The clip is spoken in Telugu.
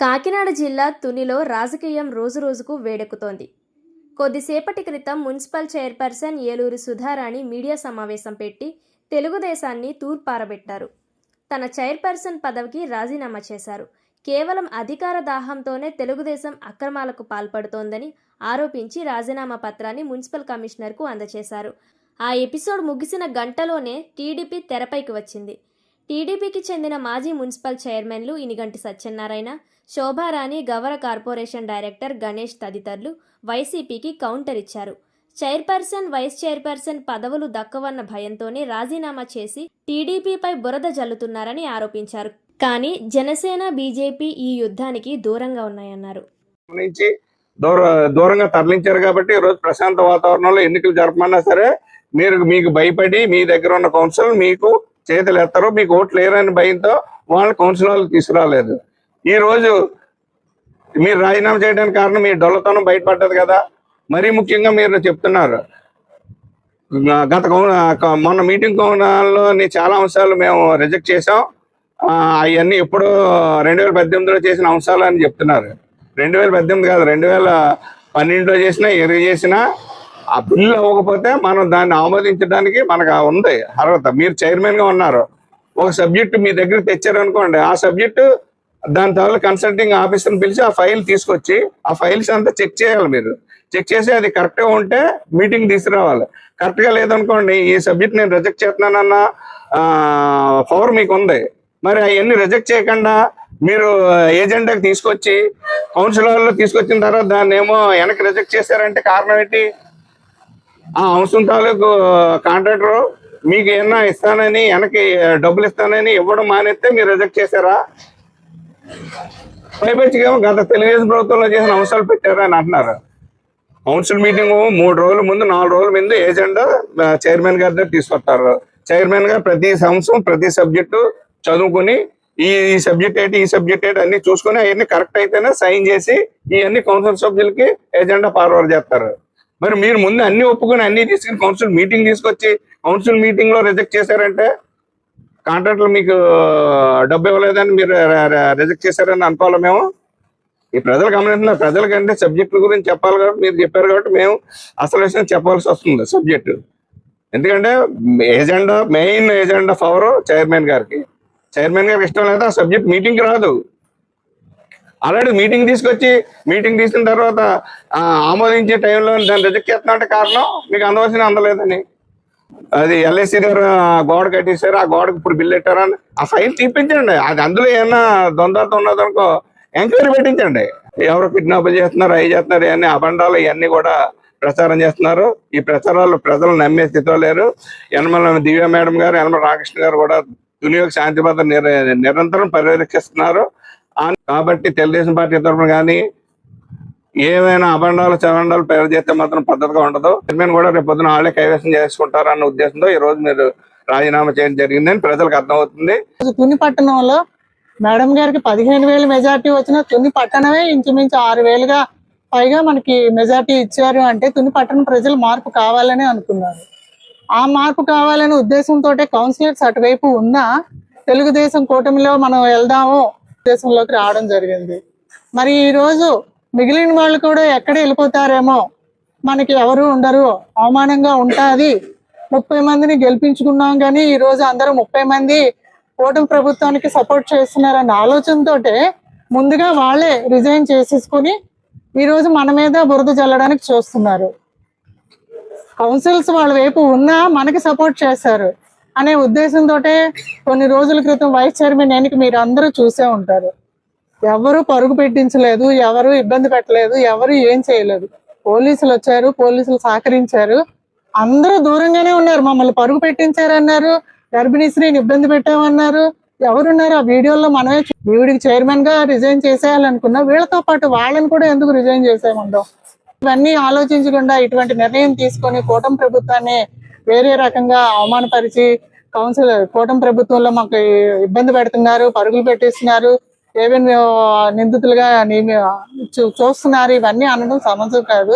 కాకినాడ జిల్లా తునిలో రాజకీయం రోజురోజుకు వేడెక్కుతోంది. కొద్దిసేపటి క్రితం municipal chairperson Eluru Sudharani media సమావేశం పెట్టి తెలుగుదేశాన్ని తూర్పారబెట్టారు. తన చైర్పర్సన్ పదవికి రాజీనామా చేశారు. కేవలం అధికార దాహంతోనే తెలుగుదేశం అక్రమాలకు పాల్పడుతోందని ఆరోపించి రాజీనామా పత్రాన్ని మున్సిపల్ కమిషనర్కు అందజేశారు ఆ ఎపిసోడ్ ముగిసిన గంటలోనే టీడీపీ తెరపైకి వచ్చింది. టీడీపీకి చెందిన మాజీ మున్సిపల్ చైర్మన్లు ఇనిగంటి సత్యనారాయణ శోభారాణి గవర కార్పొరేషన్ డైరెక్టర్ గణేష్ తదితరులు వైసీపీకి కౌంటర్ ఇచ్చారు. చైర్పర్సన్ వైస్ చైర్పర్సన్ పదవులు దక్కవన్న భయంతోనే రాజీనామా చేసి టీడీపీపై బురద జల్లుతున్నారని ఆరోపించారు. కానీ జనసేన బీజేపీ ఈ యుద్ధానికి దూరంగా ఉన్నాయన్నారు. నుంచి దూర దూరంగా తరలించారు కాబట్టి ఈరోజు ప్రశాంత వాతావరణంలో ఎన్నికలు జరపమన్నా సరే మీరు మీకు భయపడి మీ దగ్గర ఉన్న కౌన్సిల్ మీకు చేతులు ఎత్తారు మీకు ఓట్లు లేరని భయంతో వాళ్ళు కౌన్సిల్ వాళ్ళు తీసుకురాలేదు. ఈ రోజు మీరు రాజీనామా చేయడానికి కారణం మీ డొల్లతనం బయటపడ్డది కదా. మరీ ముఖ్యంగా మీరు చెప్తున్నారు. గత కౌన్ మొన్న మీటింగ్ కౌన్లో చాలా అంశాలు మేము రిజెక్ట్ చేసాం అవన్నీ ఎప్పుడు రెండు వేల పద్దెనిమిదిలో చేసిన అంశాలు అని చెప్తున్నారు. రెండు వేల పద్దెనిమిది కాదు రెండు వేల పన్నెండులో చేసినా ఇరవై చేసినా ఆ బిల్లు అవ్వకపోతే మనం దాన్ని ఆమోదించడానికి మనకు ఉంది అర్హత. మీరు చైర్మన్గా ఉన్నారు. ఒక సబ్జెక్ట్ మీ దగ్గర తెచ్చారనుకోండి ఆ సబ్జెక్టు దాని తర్వాత కన్సల్టింగ్ ఆఫీసర్ని పిలిచి ఆ ఫైల్ తీసుకొచ్చి ఆ ఫైల్స్ అంతా చెక్ చేయాలి మీరు. చెక్ చేసి అది కరెక్ట్గా ఉంటే మీటింగ్ తీసుకురావాలి. కరెక్ట్గా లేదనుకోండి ఈ సబ్జెక్ట్ నేను రిజెక్ట్ చేస్తున్నానన్న పవర్ మీకు ఉంది. మరి అవన్నీ రిజెక్ట్ చేయకుండా మీరు ఏజెండాకి తీసుకొచ్చి కౌన్సిలర్లో తీసుకొచ్చిన తర్వాత దాన్ని ఏమో వెనక్కి రిజెక్ట్ చేశారంటే కారణం ఏంటి? ఆ అంశం తాలూకు కాంట్రాక్టర్ మీకు ఏమన్నా ఇస్తానని వెనక్కి డబ్బులు ఇస్తానని ఇవ్వడం మానేస్తే మీరు రిజెక్ట్ చేశారా? పైపచ్చిగా గత తెలుగుదేశం ప్రభుత్వంలో చేసిన అంశాలు పెట్టారా అని అంటున్నారు. కౌన్సిల్ మీటింగ్ మూడు రోజుల ముందు నాలుగు రోజుల ముందు ఏజెండా చైర్మన్ గారి దగ్గర తీసుకొస్తారు. చైర్మన్ గారు ప్రతి సంవత్సరం ప్రతి సబ్జెక్టు చదువుకుని ఈ ఈ సబ్జెక్ట్ ఏంటి ఈ సబ్జెక్ట్ ఏంటి అన్ని చూసుకుని అవన్నీ కరెక్ట్ అయితేనే సైన్ చేసి ఇవన్నీ కౌన్సిల్ సభ్యులకి ఏజెండా ఫార్వర్డ్ చేస్తారు. మరి మీరు ముందు అన్ని ఒప్పుకొని అన్ని తీసుకుని కౌన్సిల్ మీటింగ్ తీసుకొచ్చి కౌన్సిల్ మీటింగ్లో రిజెక్ట్ చేశారంటే కాంట్రాక్ట్లు మీకు డబ్బు ఇవ్వలేదని మీరు రిజెక్ట్ చేశారని అనుకోవాలి మేము? ఈ ప్రజలు గమనిస్తున్నారు ప్రజలకంటే సబ్జెక్టుల గురించి చెప్పాలి కాబట్టి మీరు చెప్పారు కాబట్టి మేము అసలు విషయం చెప్పాల్సి వస్తుంది సబ్జెక్టు ఎందుకంటే agenda main agenda power chairman గారికి. చైర్మన్ గారికి ఇష్టం లేదా సబ్జెక్ట్ మీటింగ్ రాదు. ఆల్రెడీ మీటింగ్ తీసుకొచ్చి మీటింగ్ తీసుకున్న తర్వాత ఆమోదించే టైంలో దాన్ని రిజెక్ట్ చేస్తున్నట్టు కారణం మీకు అందవలసిన అందలేదని. అది ఎల్ఐసి దగ్గర గోడ కట్టేశారు ఆ గోడకు ఇప్పుడు బిల్లు పెట్టారని ఆ ఫైల్ తీపించండి. అది అందులో ఏమన్నా దొందరతో ఉన్నదనుకో ఎంక్వైరీ పెట్టించండి. ఎవరు కిడ్నాప్ చేస్తున్నారు అవి చేస్తున్నారు ఇవన్నీ అబండాలు ఇవన్నీ కూడా ప్రచారం చేస్తున్నారు. ఈ ప్రచారాలు ప్రజలు నమ్మే స్థితిలో లేరు. యనమల దివ్య మేడం గారు యనమల రామకృష్ణ గారు కూడా దునియోగ శాంతి భద్రత నిరంతరం పర్యవేక్షిస్తున్నారు కాబట్టి తెలుగుదేశం పార్టీ తరఫున కానీ ఏమైనా అబండాలు చబండాలు పేరు చేస్తే మాత్రం పద్ధతిగా ఉండదు చైర్మన్ కూడా రేపు పొద్దున వాళ్ళే కైవసం చేసుకుంటారన్న ఉద్దేశంతో ఈ రోజు మీరు రాజీనామా చేయడం జరిగిందని ప్రజలకు అర్థమవుతుంది. తుని పట్టణంలో మేడం గారికి పదిహేను వేలు మెజార్టీ వచ్చిన తుని పట్టణమే ఇంచుమించు ఆరు వేలుగా పైగా మనకి మెజార్టీ ఇచ్చారు అంటే తుని పట్టణ ప్రజలు మార్పు కావాలని అనుకున్నారు. ఆ మార్పు కావాలనే ఉద్దేశంతో కౌన్సిలర్స్ అటువైపు ఉన్నా తెలుగుదేశం కూటమిలో మనం వెళ్దాము ఉద్దేశంలోకి రావడం జరిగింది. మరి ఈ రోజు మిగిలిన వాళ్ళు కూడా ఎక్కడ వెళ్ళిపోతారేమో మనకి ఎవరు ఉండరు అవమానంగా ఉంటాది. ముప్పై మందిని గెలిపించుకున్నాం కానీ ఈ రోజు అందరూ ముప్పై మంది ఓటమి ప్రభుత్వానికి సపోర్ట్ చేస్తున్నారన్న ఆలోచనతోటే ముందుగా వాళ్ళే రిజైన్ చేసేసుకుని ఈ రోజు మన మీద బురద చల్లడానికి చూస్తున్నారు. కౌన్సిల్స్ వాళ్ళ వైపు ఉన్నా మనకి సపోర్ట్ చేశారు అనే ఉద్దేశంతో కొన్ని రోజుల క్రితం వైస్ చైర్మన్ ఎన్నిక మీరు అందరూ చూసే ఉంటారు. ఎవరు పరుగు పెట్టించలేదు ఎవరు ఇబ్బంది పెట్టలేదు ఎవరు ఏం చేయలేదు. పోలీసులు వచ్చారు పోలీసులు సహకరించారు. అందరూ దూరంగానే ఉన్నారు. మమ్మల్ని పరుగు పెట్టించారన్నారు. గర్భిణీ స్త్రీని ఇబ్బంది పెట్టామన్నారు. ఎవరున్నారు? ఆ వీడియోలో మనమే చూ- ఈవిడికి చైర్మన్గా రిజైన్ చేసేయాలనుకున్నా వీళ్ళతో పాటు వాళ్ళని కూడా ఎందుకు రిజైన్ చేసేయమంటాం ఇవన్నీ ఆలోచించకుండా ఇటువంటి నిర్ణయం తీసుకొని కూటమి ప్రభుత్వాన్ని వేరే రకంగా అవమానపరిచి కౌన్సిల్ కూటమి ప్రభుత్వంలో మాకు ఇబ్బంది పెడుతున్నారు పరుగులు పెట్టేస్తున్నారు ఏవైనా నిందితులుగా చూస్తున్నారు ఇవన్నీ అనడం సమంజం కాదు.